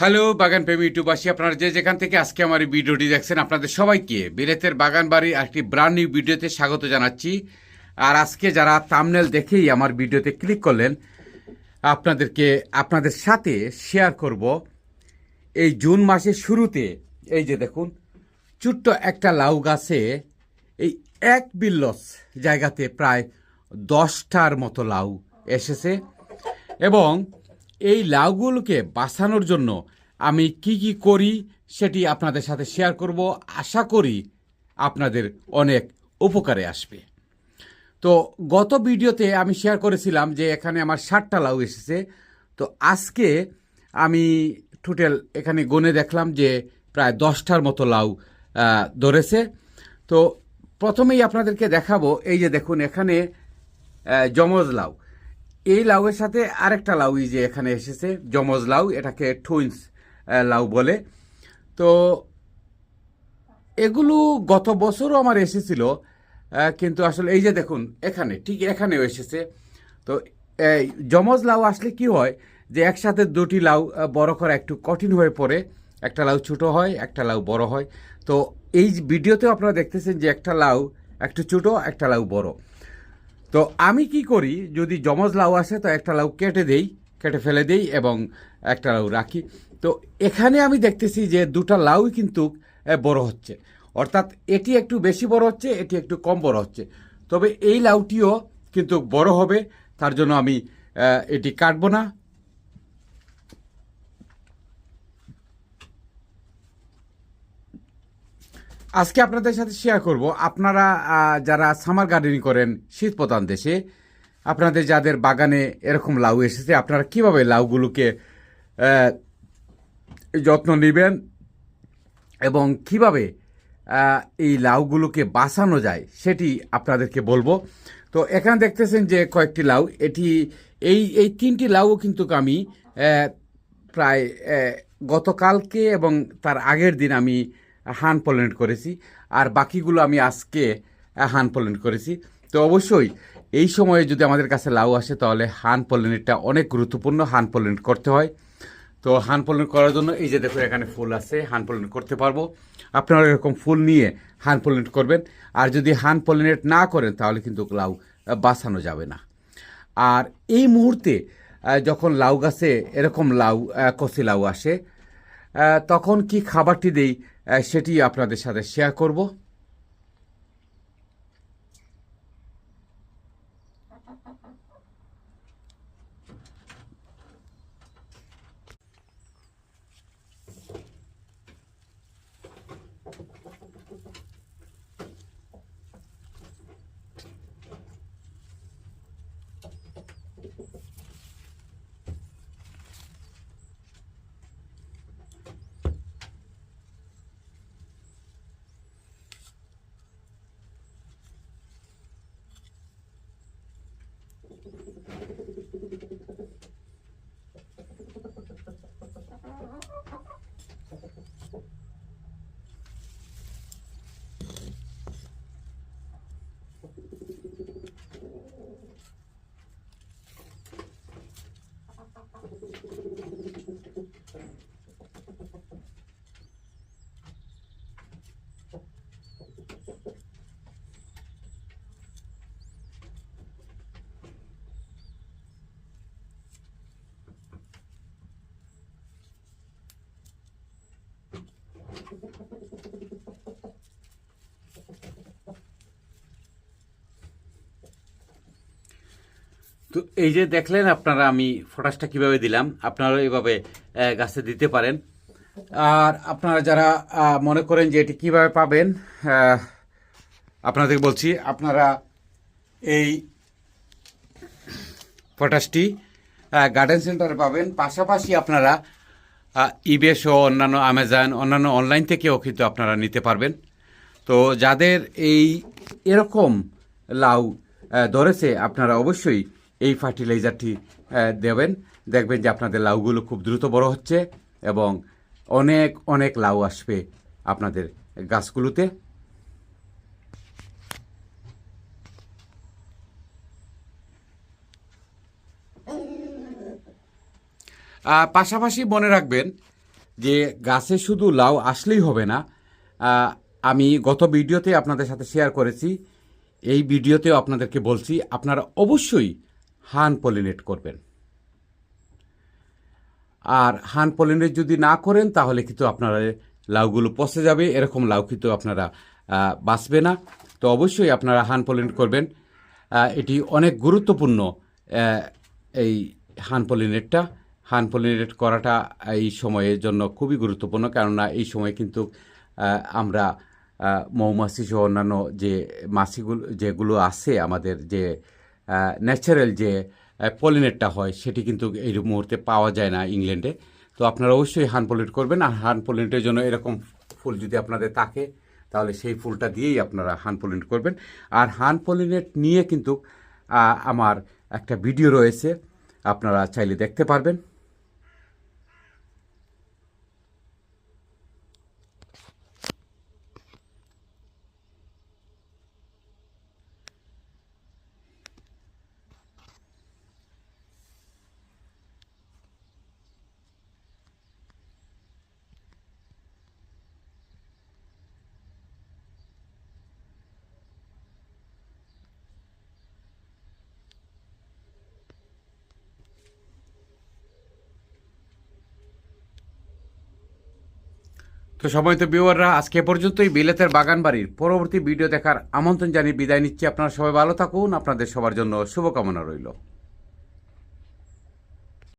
Hello, বাগান প্রেমী ইউটিউবাসী, আপনারা যে যেখান থেকে আজকে আমার এই ভিডিওটি দেখছেন, আপনাদের সবাইকে বিলেতের বাগান বাড়ির একটি ব্রান্ড নিউ ভিডিওতে স্বাগত জানাচ্ছি। আর আজকে যারা তামনেল দেখেই আমার ভিডিওতে ক্লিক করলেন, আপনাদেরকে আপনাদের সাথে শেয়ার করব। এই জুন মাসের শুরুতে, এই যে দেখুন, ছোট্ট একটা লাউ গাছে এই এক বিল্লস জায়গাতে প্রায় দশটার মতো লাউ এসেছে। এবং এই লাউগুলোকে বাঁচানোর জন্য আমি কি কি করি সেটি আপনাদের সাথে শেয়ার করব। আশা করি আপনাদের অনেক উপকারে আসবে। তো গত ভিডিওতে আমি শেয়ার করেছিলাম যে এখানে আমার ষাটটা লাউ এসেছে। তো আজকে আমি টোটাল এখানে গনে দেখলাম যে প্রায় দশটার মতো লাউ ধরেছে। তো প্রথমেই আপনাদেরকে দেখাবো, এই যে দেখুন এখানে যমজ লাউ। এই লাউয়ের সাথে আরেকটা লাউ এই যে এখানে এসেছে, যমজ লাউ, এটাকে টুইন্স লাউ বলে। তো এগুলো গত বছরও আমার এসেছিল কিন্তু আসলে এই যে দেখুন, এখানে, ঠিক এখানেও এসেছে। তো এই যমজ লাউ আসলে কি হয়, যে একসাথে দুটি লাউ বড় করা একটু কঠিন হয়ে পড়ে। একটা লাউ ছোট হয়, একটা লাউ বড় হয়। তো এই ভিডিওতেও আপনারা দেখতেছেন যে একটা লাউ একটু ছোট, একটা লাউ বড়। তো আমি কি করি, যদি জমজ লাউ আসে, তো একটা লাউ কেটে দেই, কেটে ফেলে দেই এবং একটা লাউ রাখি। তো এখানে আমি দেখতেছি যে দুটা লাউ কিন্তু বড় হচ্ছে। অর্থাৎ এটি একটু বেশি বড় হচ্ছে, এটি একটু কম বড় হচ্ছে। তবে এই লাউটিও কিন্তু বড় হবে, তার জন্য আমি এটি কাটবো না। আজকে আপনাদের সাথে শেয়ার করব। আপনারা যারা সামার গার্ডেনিং করেন শীত প্রধান দেশে, আপনাদের যাদের বাগানে এরকম লাউ এসেছে, আপনারা কীভাবে লাউগুলোকে যত্ন নেবেন এবং কীভাবে এই লাউগুলোকে বাঁচানো যায় সেটি আপনাদেরকে বলব। তো এখানে দেখতেছেন যে কয়েকটি লাউ, এটি, এই এই তিনটি লাউও কিন্তু আমি প্রায় গতকালকে এবং তার আগের দিন আমি হান পলেন্ট করেছি। আর বাকিগুলো আমি আজকে হান পলেন্ট করেছি। তো অবশ্যই, এই সময়ে যদি আমাদের কাছে লাউ আসে, তাহলে হান পলেন্টটা অনেক গুরুত্বপূর্ণ হান পলেন্ট করতে হয়। তো হান পলেন্ট করার জন্য এই যে দেখুন, এখানে ফুল আছে হান পলেন্ট করতে পারব। আপনারা এরকম ফুল নিয়ে হান পলেন্ট করবেন। আর যদি হান পলিনেট না করেন, তাহলে কিন্তু লাউ বাঁচানো যাবে না। আর এই মুহূর্তে যখন লাউ গাছে এরকম লাউ কচি লাউ আসে তখন কি খাবারটি দেই সেটি আপনাদের সাথে শেয়ার করব। তো এই যে দেখলেন আপনারা আমি ফটাসটা কীভাবে দিলাম আপনারা এভাবে গাছে দিতে পারেন। আর আপনারা যারা মনে করেন যে এটি কীভাবে পাবেন আপনাদের বলছি, আপনারা এই পটাশটি গার্ডেন সেন্টারে পাবেন। পাশাপাশি আপনারা ইবেস ও অন্যান্য অ্যামাজন অন্যান্য অনলাইন থেকেও কিন্তু আপনারা নিতে পারবেন। তো যাদের এই এরকম লাউ ধরেছে, আপনারা অবশ্যই এই ফার্টিলাইজারটি দেবেন। দেখবেন যে আপনাদের লাউগুলো খুব দ্রুত বড় হচ্ছে এবং অনেক অনেক লাউ আসবে আপনাদের গাছগুলোতে। পাশাপাশি মনে রাখবেন যে গাছে শুধু লাউ আসলেই হবে না। আমি গত ভিডিওতে আপনাদের সাথে শেয়ার করেছি। এই ভিডিওতেও আপনাদেরকে বলছি, আপনারা অবশ্যই হান পলিনেট করবেন। আর হান পলিনেট যদি না করেন, তাহলে কিন্তু আপনারা লাউগুলো পচে যাবে। এরকম লাউ কিন্তু আপনারা বাঁচবে না। তো অবশ্যই আপনারা হান পলিনেট করবেন। এটি অনেক গুরুত্বপূর্ণ এই হান পলিনেটটা। হান পলিনেট করাটা এই সময়ের জন্য খুবই গুরুত্বপূর্ণ। কেননা এই সময় কিন্তু আমরা মৌমাছি সহ অন্যান্য যে মাছিগুলো, যেগুলো আছে আমাদের যে ন্যাচারাল যে পলিনেটটা হয়, সেটি কিন্তু এই মুহূর্তে পাওয়া যায় না ইংল্যান্ডে তো আপনারা অবশ্যই হান পলিনেট করবেন, আর হান পলিনেটের জন্য এরকম ফুল যদি আপনাদের থাকে, তাহলে সেই ফুলটা দিয়েই আপনারা হান পলিনেট করবেন। আর হান পলিনেট নিয়ে কিন্তু আমার একটা ভিডিও রয়েছে, আপনারা চাইলে দেখতে পারবেন। তো সময় তো বিওয়াররা আজকে পর্যন্তই। বিলেতের বাগান বাড়ির পরবর্তী ভিডিও দেখার আমন্ত্রণ জানিয়ে বিদায় নিচ্ছি। আপনারা সবাই ভালো থাকুন। আপনাদের সবার জন্য শুভকামনা রইল।